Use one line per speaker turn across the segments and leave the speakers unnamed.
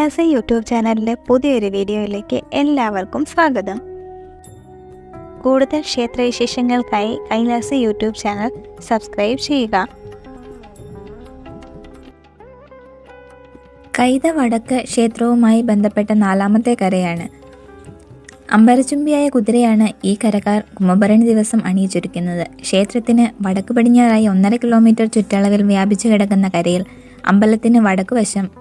Kailasa YouTube ചാനലിലെ പുതിയൊരു വീഡിയോയിലേക്ക് എല്ലാവർക്കും സ്വാഗതം. കൂടുതൽ ക്ഷേത്രവിശേഷങ്ങൾക്കായി കൈലാസ യൂട്യൂബ് ചാനൽ സബ്സ്ക്രൈബ് ചെയ്യുക.
കൈത വടക്ക് ക്ഷേത്രവുമായി ബന്ധപ്പെട്ട നാലാമത്തെ കരയാണ്. അമ്പരചുംബിയായ കുതിരയാണ് ഈ കരക്കാർ കുംഭഭരണി ദിവസം അണിയിച്ചൊരുക്കുന്നത്. ക്ഷേത്രത്തിന് വടക്ക് പടിഞ്ഞാറായി ഒന്നര കിലോമീറ്റർ ചുറ്റളവിൽ വ്യാപിച്ചു കിടക്കുന്ന കരയിൽ അമ്പലത്തിന് വടക്ക് വശം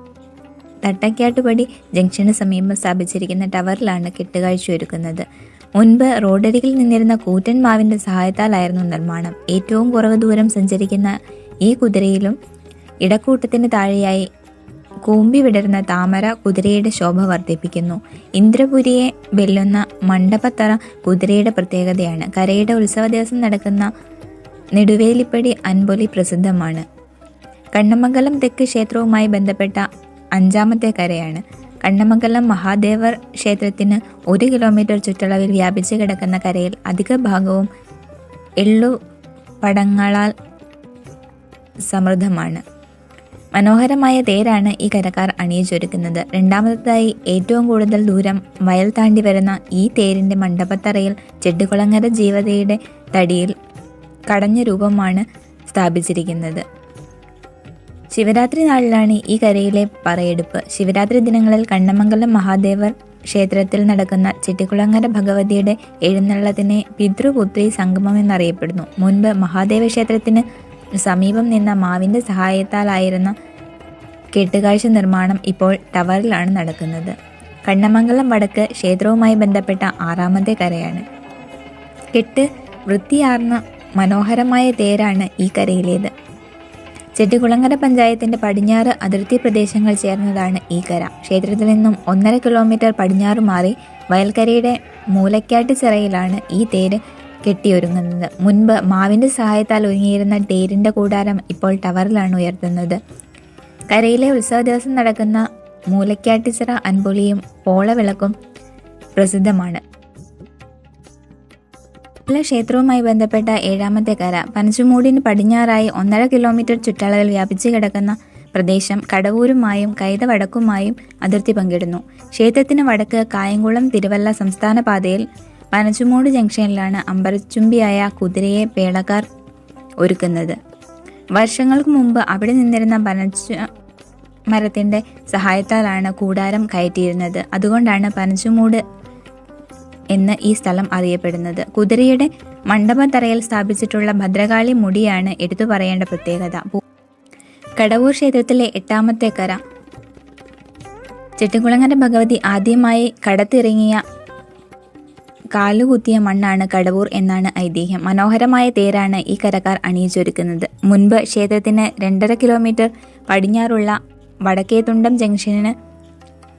തട്ടക്കാട്ടുപടി ജംഗ്ഷന് സമീപം സ്ഥാപിച്ചിരിക്കുന്ന ടവറിലാണ് കെട്ടുകാഴ്ച ഒരുക്കുന്നത്. മുൻപ് റോഡരികിൽ നിന്നിരുന്ന കൂറ്റൻ മാവിന്റെ സഹായത്താലായിരുന്നു നിർമ്മാണം. ഏറ്റവും കുറവ് ദൂരം സഞ്ചരിക്കുന്ന ഈ കുതിരയിലും ഇടക്കൂട്ടത്തിന് താഴെയായി കൂമ്പി വിടരുന്ന താമര കുതിരയുടെ ശോഭ വർദ്ധിപ്പിക്കുന്നു. ഇന്ദ്രപുരിയെ വെല്ലുന്ന മണ്ഡപത്തറ കുതിരയുടെ പ്രത്യേകതയാണ്. കരയുടെ ഉത്സവ ദിവസം നടക്കുന്ന നെടുവേലിപ്പടി അൻപൊലി പ്രസിദ്ധമാണ്. കണ്ണമംഗലം തെക്ക് ക്ഷേത്രവുമായി ബന്ധപ്പെട്ട അഞ്ചാമത്തെ കരയാണ്. കണ്ണമംഗലം മഹാദേവർ ക്ഷേത്രത്തിന് ഒരു കിലോമീറ്റർ ചുറ്റളവിൽ വ്യാപിച്ചു കിടക്കുന്ന കരയിൽ അധിക ഭാഗവും എള്ളു പടങ്ങളാൽ സമൃദ്ധമാണ്. മനോഹരമായ തേരാണ് ഈ കരക്കാർ അണിയിച്ചൊരുക്കുന്നത്. രണ്ടാമതായി ഏറ്റവും കൂടുതൽ ദൂരം വയൽ താണ്ടി വരുന്ന ഈ തേരിന്റെ മണ്ഡപത്തറയിൽ ചെട്ടിക്കുളങ്ങര ജീവതയുടെ തടിയിൽ കടഞ്ഞ രൂപമാണ് സ്ഥാപിച്ചിരിക്കുന്നത്. ശിവരാത്രി നാളിലാണ് ഈ കരയിലെ പറയെടുപ്പ്. ശിവരാത്രി ദിനങ്ങളിൽ കണ്ണമംഗലം മഹാദേവർ ക്ഷേത്രത്തിൽ നടക്കുന്ന ചെട്ടിക്കുളങ്ങര ഭഗവതിയുടെ എഴുന്നള്ളത്തിനെ പിതൃപുത്രി സംഗമം എന്നറിയപ്പെടുന്നു. മുൻപ് മഹാദേവ ക്ഷേത്രത്തിന് സമീപം നിന്ന മാവിന്റെ സഹായത്താലായിരുന്ന കെട്ടുകാഴ്ച നിർമ്മാണം ഇപ്പോൾ ടവറിലാണ് നടക്കുന്നത്. കണ്ണമംഗലം വടക്ക് ക്ഷേത്രവുമായി ബന്ധപ്പെട്ട ആറാമത്തെ കരയാണ്. കെട്ട് വൃത്തിയാർന്ന മനോഹരമായ തേരാണ് ഈ കരയിലേത്. ചെട്ടിക്കുളങ്ങര പഞ്ചായത്തിന്റെ പടിഞ്ഞാറ് അതിർത്തി പ്രദേശങ്ങൾ ചേർന്നതാണ് ഈ കര. ക്ഷേത്രത്തിൽ നിന്നും ഒന്നര കിലോമീറ്റർ പടിഞ്ഞാറ് മാറി വയൽക്കരയുടെ മൂലക്കാട്ട് ചിറയിലാണ് ഈ തേര് കെട്ടിയൊരുങ്ങുന്നത്. മുൻപ് മാവിന്റെ സഹായത്താൽ ഒരുങ്ങിയിരുന്ന തേരിന്റെ കൂടാരം ഇപ്പോൾ ടവറിലാണ് ഉയർത്തുന്നത്. കരയിലെ ഉത്സവ ദിവസം നടക്കുന്ന മൂലക്കാട്ടിച്ചിറ അൻപൊലിയും പോളവിളക്കും പ്രസിദ്ധമാണ്. പല ക്ഷേത്രവുമായി ബന്ധപ്പെട്ട ഏഴാമത്തെ കര പനച്ചുമൂടിന് പടിഞ്ഞാറായി ഒന്നര കിലോമീറ്റർ ചുറ്റളവിൽ വ്യാപിച്ചു കിടക്കുന്ന പ്രദേശം കടവൂരുമായും കൈതവടക്കുമായും അതിർത്തി പങ്കിടുന്നു. ക്ഷേത്രത്തിന് വടക്ക് കായംകുളം തിരുവല്ല സംസ്ഥാന പാതയിൽ പനച്ചുമൂട് ജംഗ്ഷനിലാണ് അമ്പരച്ചുംബിയായ കുതിരയെ പേളക്കാർ ഒരുക്കുന്നത്. വർഷങ്ങൾക്ക് മുമ്പ് അവിടെ നിന്നിരുന്ന പനച്ചു മരത്തിന്റെ സഹായത്താലാണ് കൂടാരം കയറ്റിയിരുന്നത്. അതുകൊണ്ടാണ് പനച്ചുമൂട് എന്ന് ഈ സ്ഥലം അറിയപ്പെടുന്നത്. കുതിരയുടെ മണ്ഡപത്തറയിൽ സ്ഥാപിച്ചിട്ടുള്ള ഭദ്രകാളി മുടിയാണ് എടുത്തു പറയേണ്ട പ്രത്യേകത. കടവൂർ ക്ഷേത്രത്തിലെ എട്ടാമത്തെ കര. ചെട്ടിക്കുളങ്ങര ഭഗവതി ആദ്യമായി കടത്തിറങ്ങിയ കാലുകുത്തിയ മണ്ണാണ് കടവൂർ എന്നാണ് ഐതിഹ്യം. മനോഹരമായ തേരാണ് ഈ കരക്കാർ അണിയിച്ചൊരുക്കുന്നത്. മുൻപ് ക്ഷേത്രത്തിന് രണ്ടര കിലോമീറ്റർ പടിഞ്ഞാറുള്ള വടക്കേതുണ്ടം ജംഗ്ഷനിന്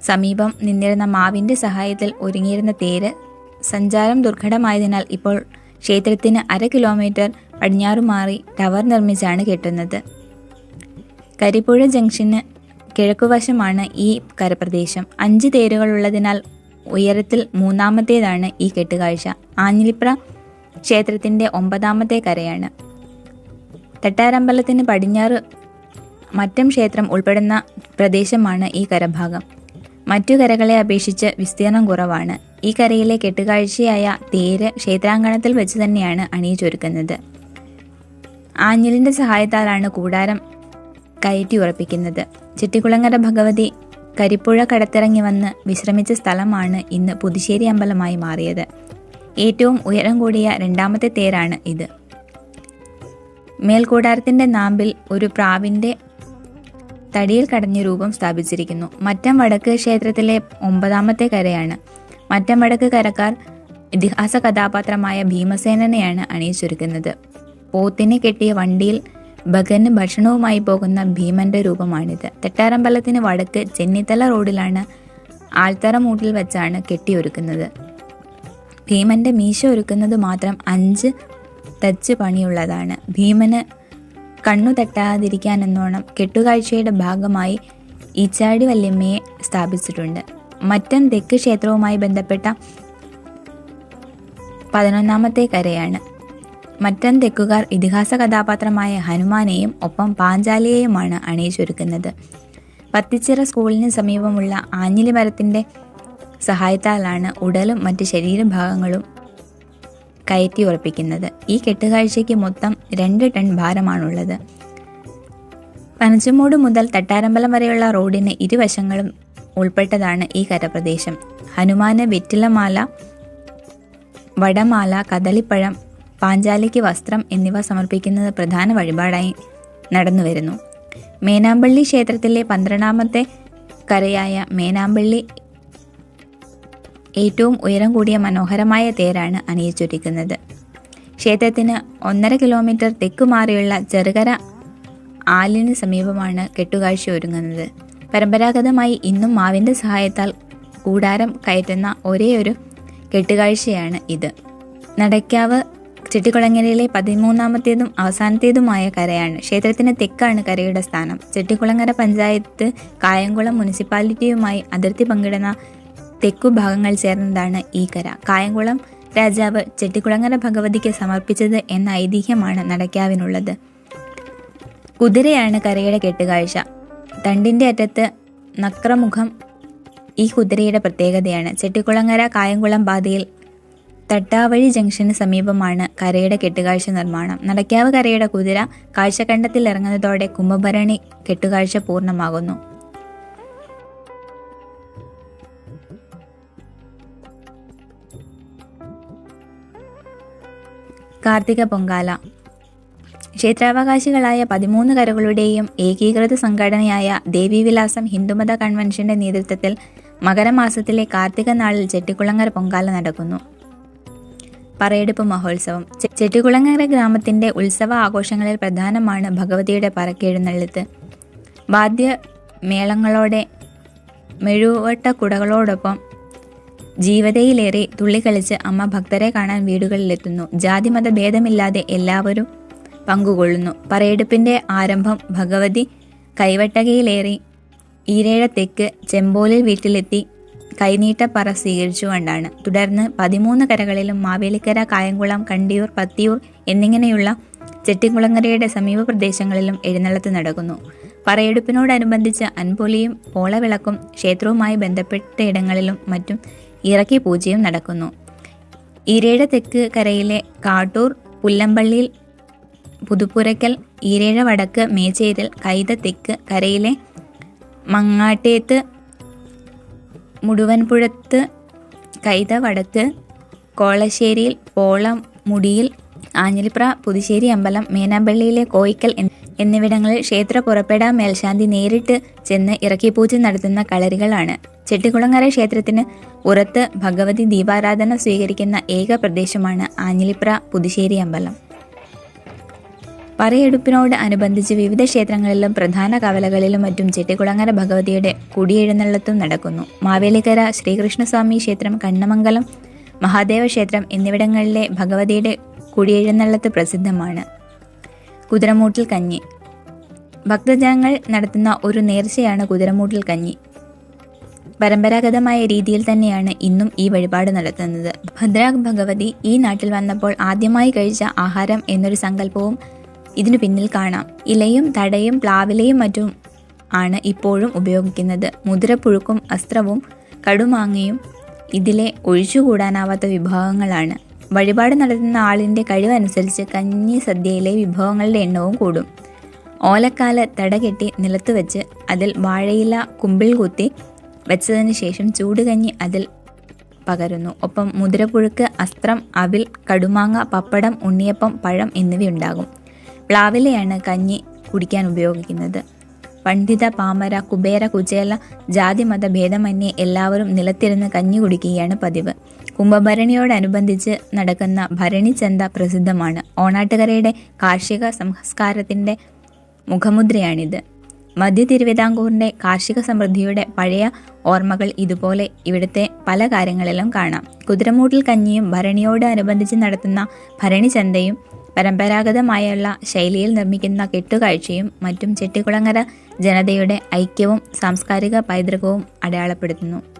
സമീപം നിന്നിരുന്ന മാവിന്റെ സഹായത്തിൽ ഒരുങ്ങിയിരുന്ന തേര് സഞ്ചാരം ദുർഘടമായതിനാൽ ഇപ്പോൾ ക്ഷേത്രത്തിന് അര കിലോമീറ്റർ പടിഞ്ഞാറു മാറി ടവർ നിർമ്മിച്ചാണ് കെട്ടുന്നത്. കരിപ്പുഴ ജംഗ്ഷന് കിഴക്കുവശമാണ് ഈ കരപ്രദേശം. അഞ്ച് തേരുകളുള്ളതിനാൽ ഉയരത്തിൽ മൂന്നാമത്തേതാണ് ഈ കെട്ടുകാഴ്ച. ആഞ്ഞിലിപ്ര ക്ഷേത്രത്തിന്റെ ഒമ്പതാമത്തെ കരയാണ്. തട്ടാരമ്പലത്തിന് പടിഞ്ഞാറ് മറ്റം ക്ഷേത്രം ഉൾപ്പെടുന്ന പ്രദേശമാണ് ഈ കരഭാഗം. മറ്റു കരകളെ അപേക്ഷിച്ച് വിസ്തീർണം കുറവാണ്. ഈ കരയിലെ കെട്ടുകാഴ്ചയായ തേര് ക്ഷേത്രാങ്കണത്തിൽ വെച്ച് തന്നെയാണ് അണിയിച്ചൊരുക്കുന്നത് ആഞ്ഞിലിന്റെ സഹായത്താലാണ് കൂടാരം കയറ്റി ഉറപ്പിക്കുന്നത്. ചിറ്റിക്കുളങ്ങര ഭഗവതി കരിപ്പുഴ കടത്തിറങ്ങി വന്ന് വിശ്രമിച്ച സ്ഥലമാണ് ഇന്ന് പുതുശ്ശേരി അമ്പലമായി മാറിയത്. ഏറ്റവും ഉയരം കൂടിയ രണ്ടാമത്തെ തേരാണ് ഇത്. മേൽക്കൂടാരത്തിന്റെ നാമ്പിൽ ഒരു പ്രാവിന്റെ തടിയിൽ കടഞ്ഞ രൂപം സ്ഥാപിച്ചിരിക്കുന്നു. മറ്റം വടക്ക് ക്ഷേത്രത്തിലെ ഒമ്പതാമത്തെ കരയാണ്. മറ്റം വടക്ക് കരക്കാർ ഇതിഹാസ കഥാപാത്രമായ ഭീമസേനനെയാണ് അണിയിച്ചൊരുക്കുന്നത്. പോത്തിനെ കെട്ടിയ വണ്ടിയിൽ ഭഗന് ഭക്ഷണവുമായി പോകുന്ന ഭീമന്റെ രൂപമാണിത്. തെട്ടാരമ്പലത്തിന് വടക്ക് ചെന്നിത്തല റോഡിലാണ് ആൽത്തറമൂട്ടിൽ വെച്ചാണ് കെട്ടിയൊരുക്കുന്നത്. ഭീമന്റെ മീശ ഒരുക്കുന്നത് മാത്രം അഞ്ച് തച്ച് പണിയുള്ളതാണ്. ഭീമന് കണ്ണു തട്ടാതിരിക്കാനെന്നോണം കെട്ടുകാഴ്ചയുടെ ഭാഗമായി ഈച്ചാടി വല്യമ്മയെ സ്ഥാപിച്ചിട്ടുണ്ട്. മറ്റം തെക്ക് ക്ഷേത്രവുമായി ബന്ധപ്പെട്ട പതിനൊന്നാമത്തെ കരയാണ്. മറ്റൻ തെക്കുകാർ ഇതിഹാസ കഥാപാത്രമായ ഹനുമാനെയും ഒപ്പം പാഞ്ചാലിയെയുമാണ് അണിയിച്ചൊരുക്കുന്നത്. പത്തിച്ചിറ സ്കൂളിന് സമീപമുള്ള ആഞ്ഞിലി മരത്തിന്റെ സഹായത്താലാണ് ഉടലും മറ്റ് ശരീരഭാഗങ്ങളും കയറ്റി ഉറപ്പിക്കുന്നത്. ഈ കെട്ടുകാഴ്ചയ്ക്ക് മൊത്തം രണ്ട് ടൺ ഭാരമാണുള്ളത്. പനച്ചുമൂട് മുതൽ തട്ടാരമ്പലം വരെയുള്ള റോഡിന് ഇരുവശങ്ങളും ഉൾപ്പെട്ടതാണ് ഈ കരപ്രദേശം. ഹനുമാന് വെറ്റിലമാല വടമാല കദളിപ്പഴം പാഞ്ചാലിക്ക് വസ്ത്രം എന്നിവ സമർപ്പിക്കുന്നത് പ്രധാന വഴിപാടായി നടന്നുവരുന്നു. മേനാമ്പള്ളി ക്ഷേത്രത്തിലെ പന്ത്രണ്ടാമത്തെ കരയായ മേനാമ്പള്ളി ഏറ്റവും ഉയരം കൂടിയ മനോഹരമായ തേരാണ് അണിയിച്ചൊരുക്കുന്നത്. ക്ഷേത്രത്തിന് ഒന്നര കിലോമീറ്റർ തെക്കുമാറിയുള്ള ചെറുകര ആലിന് സമീപമാണ് കെട്ടുകാഴ്ച ഒരുങ്ങുന്നത്. പരമ്പരാഗതമായി ഇന്നും മാവിന്റെ സഹായത്താൽ കൂടാരം കയറ്റുന്ന ഒരേയൊരു കെട്ടുകാഴ്ചയാണ് ഇത്. നടക്കാവ് ചെട്ടിക്കുളങ്ങരയിലെ പതിമൂന്നാമത്തേതും അവസാനത്തേതുമായ കരയാണ്. ക്ഷേത്രത്തിന് തെക്കാണ് കരയുടെ സ്ഥാനം. ചെട്ടിക്കുളങ്ങര പഞ്ചായത്ത് കായംകുളം മുനിസിപ്പാലിറ്റിയുമായി അതിർത്തി പങ്കിടുന്ന തെക്കു ഭാഗങ്ങൾ ചേർന്നതാണ് ഈ കര. കായംകുളം രാജാവ് ചെട്ടിക്കുളങ്ങര ഭഗവതിക്ക് സമർപ്പിച്ചത് എന്ന ഐതിഹ്യമാണ് നടക്കാവിനുള്ളത്. കുതിരയാണ് കരയുടെ കെട്ടുകാഴ്ച. തണ്ടിന്റെ അറ്റത്ത് നക്രമുഖം ഈ കുതിരയുടെ പ്രത്യേകതയാണ്. ചെട്ടിക്കുളങ്ങര കായംകുളം പാതയിൽ തട്ടാവഴി ജംഗ്ഷന് സമീപമാണ് കരയുടെ കെട്ടുകാഴ്ച നിർമ്മാണം. നടക്കാവ് കരയുടെ കുതിര കാഴ്ചക്കണ്ടത്തിൽ ഇറങ്ങുന്നതോടെ കുംഭഭരണി കെട്ടുകാഴ്ച പൂർണമാകുന്നു. കാർത്തിക പൊങ്കാല. ക്ഷേത്രാവകാശികളായ പതിമൂന്ന് കരകളുടെയും ഏകീകൃത സംഘടനയായ ദേവീവിലാസം ഹിന്ദുമത കൺവെൻഷന്റെ നേതൃത്വത്തിൽ മകരമാസത്തിലെ കാർത്തിക നാളിൽ ചെട്ടിക്കുളങ്ങര പൊങ്കാല നടക്കുന്നു. പറയെടുപ്പ് മഹോത്സവം. ചെട്ടിക്കുളങ്ങര ഗ്രാമത്തിന്റെ ഉത്സവ ആഘോഷങ്ങളിൽ പ്രധാനമാണ് ഭഗവതിയുടെ പറക്കെഴുന്നള്ളത്ത്. വാദ്യ മേളങ്ങളോടെ മെഴുവട്ട കുടകളോടൊപ്പം ജീവതയിലേറെ തുള്ളിക്കളിച്ച് അമ്മ ഭക്തരെ കാണാൻ വീടുകളിലെത്തുന്നു. ജാതിമത ഭേദമില്ലാതെ എല്ലാവരും പങ്കുകൊള്ളുന്നു. പറയെടുപ്പിന്റെ ആരംഭം ഭഗവതി കൈവട്ടകയിലേറി ഈരേഴ തെക്ക് ചെമ്പോലിൽ വീട്ടിലെത്തി കൈനീട്ടപ്പറ സ്വീകരിച്ചുകൊണ്ടാണ്. തുടർന്ന് പതിമൂന്ന് കരകളിലും മാവേലിക്കര കായംകുളം കണ്ടിയൂർ പത്തിയൂർ എന്നിങ്ങനെയുള്ള ചെട്ടിക്കുളങ്ങരയുടെ സമീപ പ്രദേശങ്ങളിലും എഴുന്നള്ളത്ത് നടക്കുന്നു. പറയെടുപ്പിനോടനുബന്ധിച്ച് അൻപൊലിയും ഓളവിളക്കും ക്ഷേത്രവുമായി ബന്ധപ്പെട്ട ഇടങ്ങളിലും മറ്റും ഇറക്കി പൂജയും നടക്കുന്നു. ഈരേഴ തെക്ക് കരയിലെ കാട്ടൂർ പുല്ലമ്പള്ളിയിൽ പുതുപ്പുരയ്ക്കൽ ഈരേഴ വടക്ക് മേച്ചേരിൽ കൈത തെക്ക് കരയിലെ മങ്ങാട്ടേത്ത് മുടുവൻപുഴത്ത് കൈത വടക്ക് കോളശ്ശേരിയിൽ പോളം മുടിയിൽ ആഞ്ഞിലിപ്ര പുതുശ്ശേരി അമ്പലം മേനാമ്പള്ളിയിലെ കോയിക്കൽ എന്നിവിടങ്ങളിൽ ക്ഷേത്ര പുറപ്പെടാ മേൽശാന്തി നേരിട്ട് ചെന്ന് ഇറക്കിപ്പൂജ നടത്തുന്ന കളരികളാണ്. ചെട്ടികുളങ്ങര ക്ഷേത്രത്തിന് പുറത്ത് ഭഗവതി ദീപാരാധന സ്വീകരിക്കുന്ന ഏക പ്രദേശമാണ് ആഞ്ഞിലിപ്ര പുതുശ്ശേരി അമ്പലം. പറയെടുപ്പിനോട് അനുബന്ധിച്ച് വിവിധ ക്ഷേത്രങ്ങളിലും പ്രധാന കവലകളിലും മറ്റും ചെട്ടികുളങ്ങര ഭഗവതിയുടെ കുടിയെഴുന്നള്ളത്തും നടക്കുന്നു. മാവേലിക്കര ശ്രീകൃഷ്ണസ്വാമി ക്ഷേത്രം കണ്ണമംഗലം മഹാദേവ ക്ഷേത്രം എന്നിവിടങ്ങളിലെ ഭഗവതിയുടെ കുടിയെഴുന്നള്ളത്ത് പ്രസിദ്ധമാണ്. കുതിരമൂട്ടിൽ കഞ്ഞി. ഭക്തജനങ്ങൾ നടത്തുന്ന ഒരു നേർച്ചയാണ് കുതിരമൂട്ടിൽ കഞ്ഞി. പരമ്പരാഗതമായ രീതിയിൽ തന്നെയാണ് ഇന്നും ഈ വഴിപാട് നടത്തുന്നത്. ഭദ്ര ഭഗവതി ഈ നാട്ടിൽ വന്നപ്പോൾ ആദ്യമായി കഴിച്ച ആഹാരം എന്നൊരു സങ്കല്പവും ഇതിനു പിന്നിൽ കാണാം. ഇലയും തടയും പ്ലാവിലയും മറ്റും ആണ് ഇപ്പോഴും ഉപയോഗിക്കുന്നത്. മുതിരപ്പുഴുക്കും അസ്ത്രവും കടുമാങ്ങയും ഇതിലെ ഒഴിച്ചുകൂടാനാവാത്ത വിഭവങ്ങളാണ് വഴിപാട് നടത്തുന്ന ആളിന്റെ കഴിവനുസരിച്ച് കഞ്ഞി സദ്യയിലെ വിഭവങ്ങളുടെ എണ്ണവും കൂടും. ഓലക്കാൽ തടകെട്ടി നിലത്ത് വെച്ച് അതിൽ വാഴയില കുമ്പിൾ കുത്തി വെച്ചതിന് ശേഷം ചൂടുകഞ്ഞി അതിൽ പകരുന്നു. ഒപ്പം മുതിരപ്പുഴുക്ക് അസ്ത്രം അവിൽ കടുമാങ്ങ പപ്പടം ഉണ്ണിയപ്പം പഴം എന്നിവയുണ്ടാകും. പ്ലാവിലയാണ് കഞ്ഞി കുടിക്കാൻ ഉപയോഗിക്കുന്നത്. പണ്ഡിത പാമര കുബേര കുചേല ജാതിമത ഭേദമന്യേ എല്ലാവരും നിലത്തിരുന്ന് കഞ്ഞി കുടിക്കുകയാണ് പതിവ്. കുംഭഭരണിയോടനുബന്ധിച്ച് നടക്കുന്ന ഭരണി ചന്ത പ്രസിദ്ധമാണ്. ഓണാട്ടുകരയുടെ കാർഷിക സംസ്കാരത്തിന്റെ മുഖമുദ്രയാണിത്. മധ്യ തിരുവിതാംകൂറിന്റെ കാർഷിക സമൃദ്ധിയുടെ പഴയ ഓർമ്മകൾ ഇതുപോലെ ഇവിടുത്തെ പല കാര്യങ്ങളിലും കാണാം. കുതിരമൂട്ടിൽ കഞ്ഞിയും ഭരണിയോട് അനുബന്ധിച്ച് നടത്തുന്ന ഭരണി ചന്തയും പരമ്പരാഗതമായുള്ള ശൈലിയിൽ നിർമ്മിക്കുന്ന കെട്ടുകാഴ്ചയും മറ്റും ചെട്ടിക്കുളങ്ങര ജനതയുടെ ഐക്യവും സാംസ്കാരിക പൈതൃകവും അടയാളപ്പെടുത്തുന്നു.